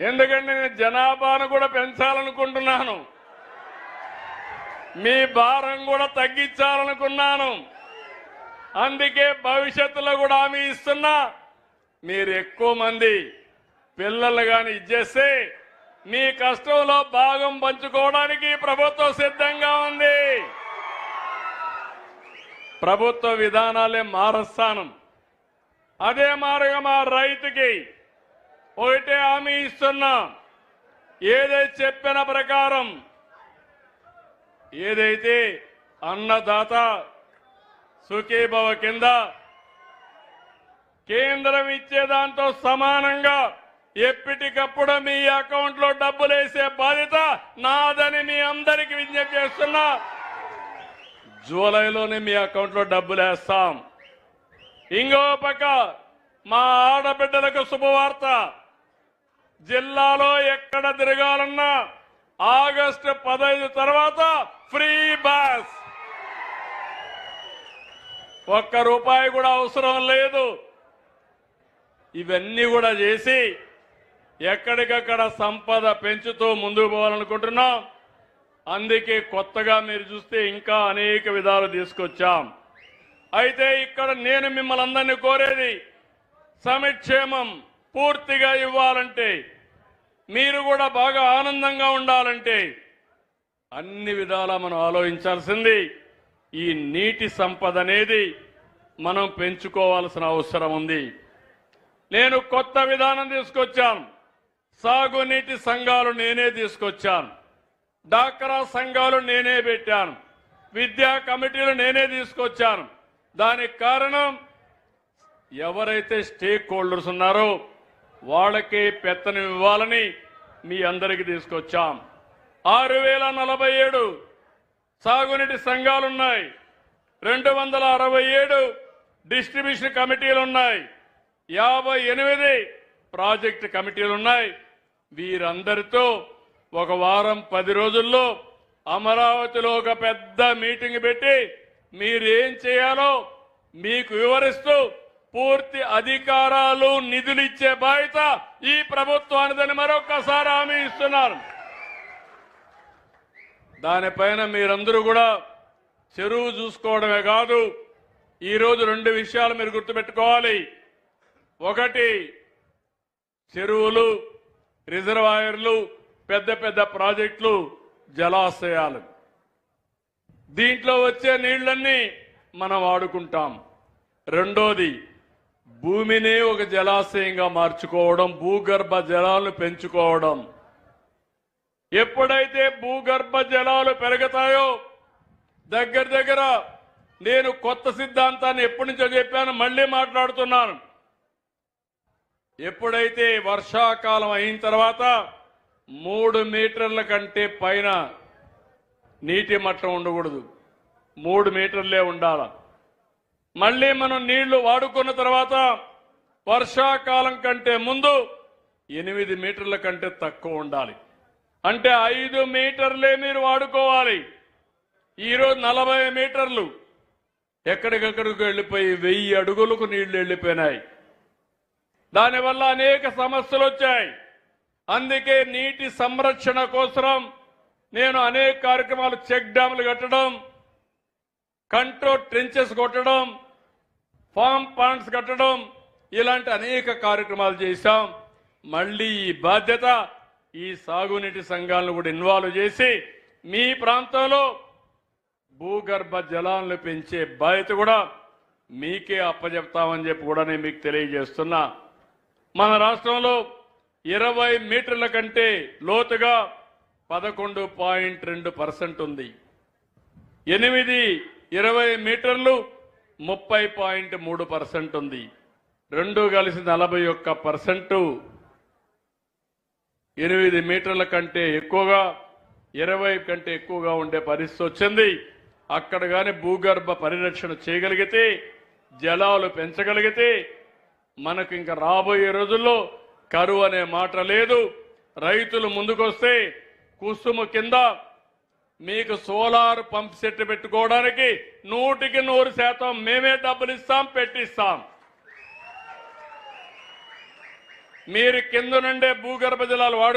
ఎందుకంటే నేను జనాభాను కూడా పెంచాలనుకుంటున్నాను. మీ భారం కూడా తగ్గించాలనుకున్నాను. అందుకే భవిష్యత్తులో కూడా హామీ ఇస్తున్నా. మీరు ఎక్కువ మంది పిల్లలు కానీ ఇచ్చేస్తే మీ కష్టంలో భాగం పంచుకోవడానికి ప్రభుత్వం సిద్ధంగా ఉంది. ప్రభుత్వ విధానాలే మారస్థానం. అదే మారుగా మా రైతుకి ఒకటే హామీ ఇస్తున్నా. ఏదైతే చెప్పిన ప్రకారం ఏదైతే అన్నదాత సుఖీభవ కింద కేంద్రం ఇచ్చే దాంతో సమానంగా ఎప్పటికప్పుడు మీ అకౌంట్లో డబ్బులు వేసే బాధ్యత నాదని మీ అందరికి విజ్ఞప్తి చేస్తున్నా. జూలైలోనే మీ అకౌంట్లో డబ్బులు వేస్తాం ఇంకో పక్క మా ఆడబిడ్డలకు శుభవార్త. జిల్లాలో ఎక్కడ తిరగాలన్నా ఆగస్టు పదహైదు తర్వాత ఫ్రీ బస్. ఒక్క రూపాయి కూడా అవసరం లేదు. ఇవన్నీ కూడా చేసి ఎక్కడికక్కడ సంపద పెంచుతూ ముందుకు పోవాలనుకుంటున్నాం. అందుకే కొత్తగా మీరు చూస్తే ఇంకా అనేక విధాలు తీసుకొచ్చాం. అయితే ఇక్కడ నేను మిమ్మల్ని అందరినీ కోరేది సమిక్షేమం. పూర్తిగా ఇవ్వాలంటే మీరు కూడా బాగా ఆనందంగా ఉండాలంటే అన్ని విధాలా మనం ఆలోచించాల్సింది ఈ నీటి సంపద అనేది మనం పెంచుకోవాల్సిన అవసరం ఉంది. నేను కొత్త విధానం తీసుకొచ్చాను. సాగునీటి సంఘాలు నేనే తీసుకొచ్చాను. డాక్రా సంఘాలు నేనే పెట్టాను. విద్యా కమిటీలు నేనే తీసుకొచ్చాను. దానికి కారణం ఎవరైతే స్టేక్ హోల్డర్స్ ఉన్నారో వాళ్ళకే పెత్తనం ఇవ్వాలని మీ అందరికి తీసుకొచ్చాం. ఆరు వేల నలభై ఏడు సాగునీటి సంఘాలున్నాయి. రెండు వందల అరవై ఏడు డిస్ట్రిబ్యూషన్ కమిటీలు ఉన్నాయి యాభై ఎనిమిది ప్రాజెక్ట్ కమిటీలు ఉన్నాయి వీరందరితో ఒక వారం పది రోజుల్లో అమరావతిలో ఒక పెద్ద మీటింగ్ పెట్టి మీరు ఏం చేయాలో మీకు వివరిస్తూ పూర్తి అధికారాలు నిధులు ఇచ్చే బాధ్యత ఈ ప్రభుత్వానిదని మరొకసారి హామీ ఇస్తున్నారు. దానిపైన మీరందరూ కూడా చెరువు చూసుకోవడమే కాదు ఈరోజు రెండు విషయాలు మీరు గుర్తుపెట్టుకోవాలి. ఒకటి చెరువులు రిజర్వాయర్లు పెద్ద పెద్ద ప్రాజెక్టులు జలాశయాలు. దీంట్లో వచ్చే నీళ్ళన్నీ మనం వాడుకుంటాం. రెండోది భూమిని ఒక జలాశయంగా మార్చుకోవడం భూగర్భ జలాలను పెంచుకోవడం. ఎప్పుడైతే భూగర్భ జలాలు పెరుగుతాయో దగ్గర దగ్గర నేను కొత్త సిద్ధాంతాన్ని ఎప్పటి నుంచో చెప్పాను మళ్ళీ మాట్లాడుతున్నాను. ఎప్పుడైతే వర్షాకాలం అయిన తర్వాత మూడు మీటర్ల కంటే పైన నీటి మట్టం ఉండకూడదు. మూడు మీటర్లే ఉండాలి. మళ్ళీ మనం నీళ్ళు వాడుకున్న తర్వాత వర్షాకాలం కంటే ముందు ఎనిమిది మీటర్ల కంటే తక్కువ ఉండాలి. అంటే ఐదు మీటర్లే మీరు వాడుకోవాలి. ఈరోజు నలభై మీటర్లు. ఎక్కడికక్కడికి వెళ్ళిపోయి వెయ్యి అడుగులకు నీళ్ళు వెళ్ళిపోయినాయి. దానివల్ల అనేక సమస్యలు వచ్చాయి. అందుకే నీటి సంరక్షణ కోసం నేను అనేక కార్యక్రమాలు చెక్ డ్యాములు కట్టడం కంట్రోల్ ట్రెంచెస్ కొట్టడం ఫామ్ పాండ్స్ కట్టడం ఇలాంటి అనేక కార్యక్రమాలు చేశాం. మళ్ళీ ఈ బాధ్యత ఈ సాగునీటి సంఘాలను కూడా ఇన్వాల్వ్ చేసి మీ ప్రాంతంలో భూగర్భ జలాలను పెంచే బాధ్యత కూడా మీకే అప్పచెప్తామని చెప్పి కూడా నేను మీకు తెలియజేస్తున్నా. మన రాష్ట్రంలో ఇరవై మీటర్ల కంటే లోతుగా పదకొండు పాయింట్ రెండు పర్సెంట్ ఉంది. ఎనిమిది ఇరవై మీటర్లు ముప్పై పాయింట్ మూడు పర్సెంట్ ఉంది. రెండు కలిసి నలభై ఒక్క పర్సెంట్. ఎనిమిది మీటర్ల కంటే ఎక్కువగా ఇరవై కంటే ఎక్కువగా ఉండే పరిస్థితి వచ్చింది. అక్కడ కానీ భూగర్భ పరిరక్షణ చేయగలిగితే జలాలు పెంచగలిగితే మనకు ఇంకా రాబోయే రోజుల్లో కరువు అనే మాట లేదు. రైతులు ముందుకొస్తే కుసుము కింద మీకు సోలార్ పంప్ సెట్ పెట్టుకోవడానికి నూటికి నూరు శాతం మేమే డబ్బులు ఇస్తాం పెట్టిస్తాం. మీరు కింద నుండే భూగర్భ జలాలు వాడు